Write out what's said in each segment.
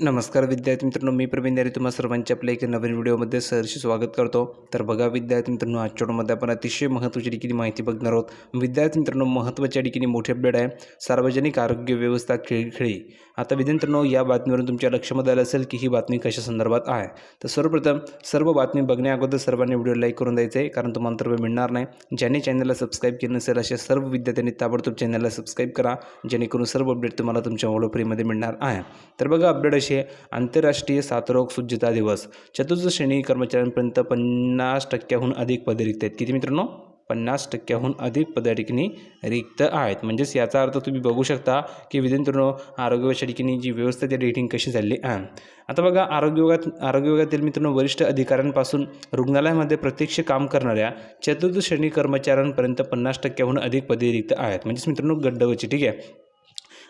नमस्कार विद्यार्थी मित्रांनो मी प्रवीण दारे तुम्हा सर्वांचे आपल्या एका नवीन व्हिडिओमध्ये सहर्षी स्वागत करतो. तर बघा विद्यार्थी मित्रांनो आजच्या व्हिडिओमध्ये आपण अतिशय महत्त्वाची ठिकाणी माहिती बघणार आहोत. विद्यार्थी मित्रांनो महत्त्वाच्या ठिकाणी मोठी अपडेट आहे सार्वजनिक आरोग्य व्यवस्था खेळी खेळी आता विद्यार्थी मित्रांनो या बातमीवरून तुमच्या लक्षामध्ये आलं असेल की ही बातमी कशा संदर्भात आहे. तर सर्वप्रथम सर्व बातमी बघण्या अगोदर सर्वांनी व्हिडिओ लाईक करून द्यायचं आहे कारण तुम्हाला तर मिळणार नाही. ज्यांनी चॅनलला सबस्क्राईब केलं नसेल अशा सर्व विद्यार्थ्यांनी ताबडतोब चॅनलला सबस्क्राईब करा जेणेकरून सर्व अपडेट तुम्हाला तुमच्या मोबाईल फ्रीमध्ये मिळणार आहे. तर बघा अपडेट अशी आंतरराष्ट्रीय साथरोग सुज्जता दिवस. चतुर्थ श्रेणी कर्मचाऱ्यांपर्यंत पन्नास टक्क्याहून अधिक पदे रिक्त आहेत. किती मित्रांनो? पन्नास टक्क्याहून अधिक पदे ठिकाणी रिक्त आहेत. म्हणजेच याचा अर्थ तुम्ही बघू शकता की विद्यार्थ्यांनो आरोग्याच्या ठिकाणी जी व्यवस्था त्या रेटिंग कशी झाली आहे. आता बघा आरोग्य विभागात आरोग्य विभागातील मित्रांनो वरिष्ठ अधिकाऱ्यांपासून रुग्णालयामध्ये प्रत्यक्ष काम करणाऱ्या चतुर्थ श्रेणी कर्मचाऱ्यांपर्यंत पन्नास टक्क्याहून अधिक पदे रिक्त आहेत. म्हणजेच मित्रांनो गड्डवची ठीक आहे?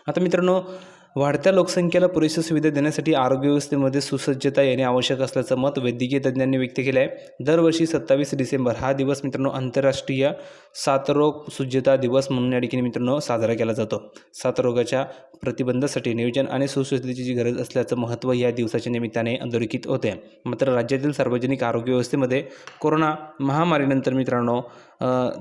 आता मित्रांनो वाढत्या लोकसंख्येला पुरेशी सुविधा देण्यासाठी आरोग्य व्यवस्थेमध्ये सुसज्जता येणे आवश्यक असल्याचं मत वैद्यकीय तज्ज्ञांनी व्यक्त केलं आहे. दरवर्षी सत्तावीस डिसेंबर हा दिवस मित्रांनो आंतरराष्ट्रीय साथरोग सुज्जता दिवस म्हणून या ठिकाणी मित्रांनो साजरा केला जातो. साथरोगाच्या प्रतिबंधासाठी नियोजन आणि सुसज्जतेची जी गरज असल्याचं महत्त्व या दिवसाच्या निमित्ताने अधोरेखित होते. मात्र राज्यातील सार्वजनिक आरोग्य व्यवस्थेमध्ये कोरोना महामारीनंतर मित्रांनो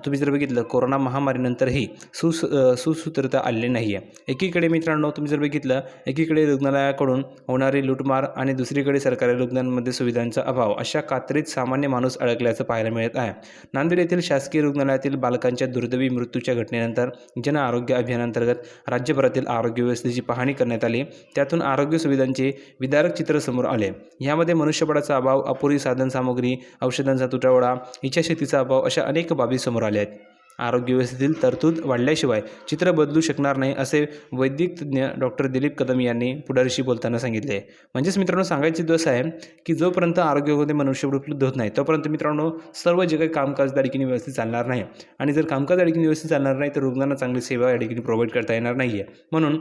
तुम्ही जर बघितलं कोरोना महामारीनंतरही सुस सुसूत्रता आलेली नाही आहे एकीकडे मित्रांनो तुम्ही जर बघितलं एकीकडे रुग्णालयाकडून होणारी लूटमार आणि दुसरीकडे सरकारी रुग्णांमध्ये सुविधांचा अभाव अशा कात्रीत सामान्य माणूस अडकल्याचं पाहायला मिळत आहे. नांदेड येथील शासकीय रुग्णालयातील बालकांच्या दुर्दैवी मृत्यूच्या घटनेनंतर जन आरोग्य अभियानांतर्गत राज्यभरातील आरोग्य व्यवस्थेची पाहणी करण्यात आली. त्यातून आरोग्य सुविधांचे विदारक चित्र समोर आले. यामध्ये मनुष्यबळाचा अभाव अपुरी साधनसामुग्री औषधांचा तुटवडा इच्छाशक्तीचा अभाव अशा अनेक बाबी समोर आल्या आहेत. आरोग्य व्यवस्थेतील तरतूद वाढल्याशिवाय चित्र बदलू शकणार नाही असे वैद्यक तज्ज्ञ डॉक्टर दिलीप कदम यांनी पुढारीशी बोलताना सांगितले. म्हणजेच मित्रांनो सांगायची दिवस आहे की जोपर्यंत आरोग्यामध्ये मनुष्यबळ उपलब्ध होत नाही तोपर्यंत मित्रांनो सर्व जे काही कामकाज त्या व्यवस्थित चालणार नाही. आणि जर कामकाज या व्यवस्थित चालणार नाही तर रुग्णांना चांगली सेवा या ठिकाणी प्रोव्हाइड करता येणार नाही आहे म्हणून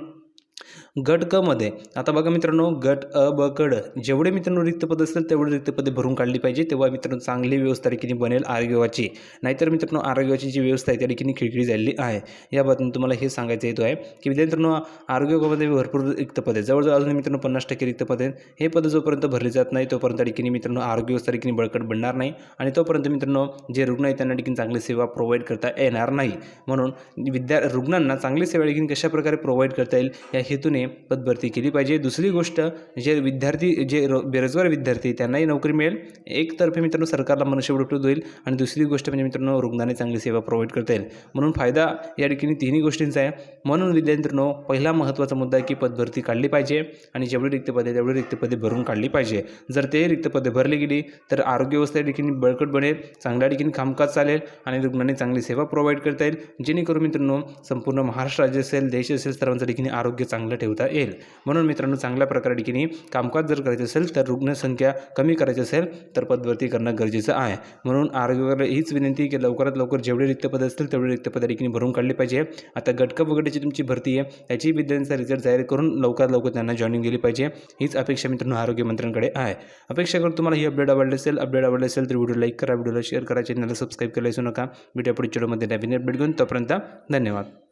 गट क मध्ये. आता बघा मित्रांनो गट अ ब कड जेवढे मित्रांनो रिक्त पद असतील तेवढे रिक्त पदे भरून काढली पाहिजे. तेव्हा मित्रांनो चांगली व्यवस्था या बनेल आरोग्यवाची. नाहीतर मित्रांनो आरोग्याची जी व्यवस्था आहे त्या ठिकाणी खिळखिळी झालेली आहे. या बाबतीत तुम्हाला हे सांगायचं येतो आहे की मित्रांनो आरोग्य भरपूर रिक्त पद जवळजवळ अजून मित्रांनो पन्नास टक्के रिक्त पद आहेत. हे पद जोपर्यंत भरले जात नाही तोपर्यंत त्या ठिकाणी मित्रांनो आरोग्य व्यवस्था बळकट बनणार नाही आणि तोपर्यंत मित्रांनो जे रुग्ण आहेत त्यांना ठिकाणी चांगली सेवा प्रोव्हाइड करता येणार नाही. म्हणून विद्या रुग्णांना चांगली सेवा देखील कशाप्रकारे प्रोव्हाइड करता येईल या हेतूने पदभरती केली पाहिजे. दुसरी गोष्ट जे विद्यार्थी जे रो बेरोजगार विद्यार्थी त्यांनाही नोकरी मिळेल. एकतर्फे मित्रांनो सरकारला मनुष्यबळ उपलब्ध होईल आणि दुसरी गोष्ट म्हणजे मित्रांनो रुग्णाने चांगली सेवा प्रोव्हाइड करता येईल. म्हणून फायदा या ठिकाणी तिन्ही गोष्टींचा आहे. म्हणून विद्यार्थ्यांनो पहिला महत्त्वाचा मुद्दा आहे की पदभरती काढली पाहिजे आणि जेवढी रिक्त पदे तेवढी रिक्त पदे भरून काढली पाहिजे. जर ते रिक्त पदे भरली गेली तर आरोग्य व्यवस्था या ठिकाणी बळकट बनेल चांगल्या ठिकाणी कामकाज चालेल आणि रुग्णांनी चांगली सेवा प्रोव्हाइड करता येईल. जेणेकरून मित्रांनो संपूर्ण महाराष्ट्र राज्य असेल देश असेल सर्वांच्या ठिकाणी आरोग्य चांगलं ठेवता येईल. म्हणून मित्रांनो चांगल्या प्रकारे ठिकाणी कामकाज जर करायचं असेल तर रुग्णसंख्या कमी करायची असेल तर पदभरती करणं गरजेचं आहे. म्हणून आरोग्याकडे हीच विनंती की लवकरात लवकर जेवढे रिक्त पद असतील तेवढे रिक्त पद ठिकाणी भरून काढली पाहिजे. आता गटकप वगैरेची तुमची भरती आहे त्याची विद्यार्थ्यांचा रिझल्ट जाहीर करून लवकरात लवकर त्यांना जॉईनिंग दिली पाहिजे. हीच अपेक्षा मित्रांनो आरोग्य मंत्र्यांकडे आहे. अपेक्षा करून तुम्हाला ही अपडेट आवडली असेल अपडेट आवडली असेल तर व्हिडिओ लाईक करा व्हिडिओला शेअर करा चॅनलला सबस्क्राईब करायला विसरू नका. व्हिडिओ पुढच्या व्हिडिओमध्ये नवीन अपडेट घेऊन. तोपर्यंत धन्यवाद.